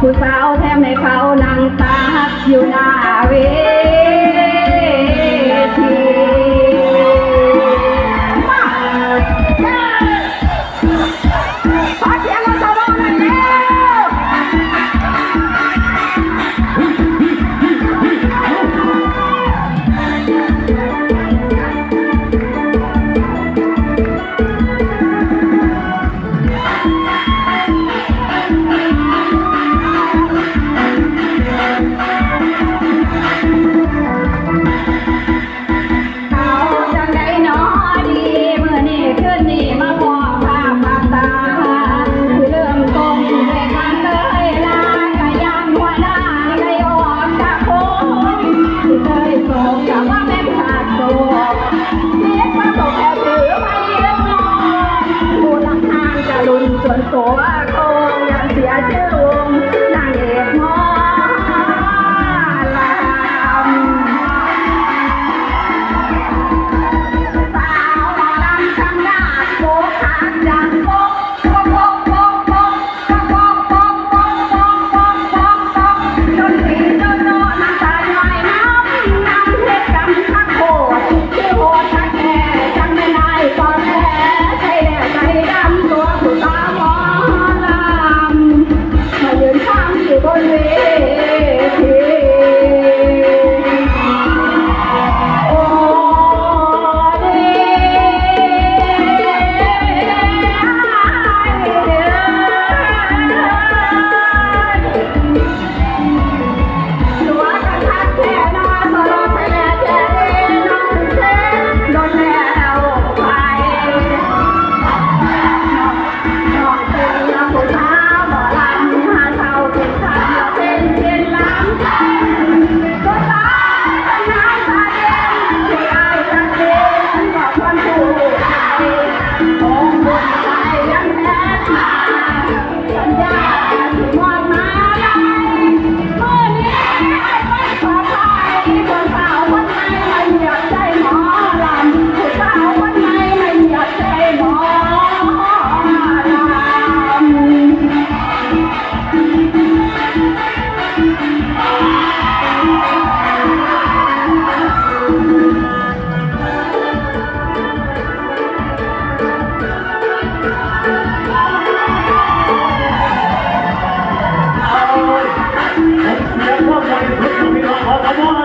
ผู้สาวแทมให้เขานั่งตากอยู่หน้าเว 我爱过 Come on.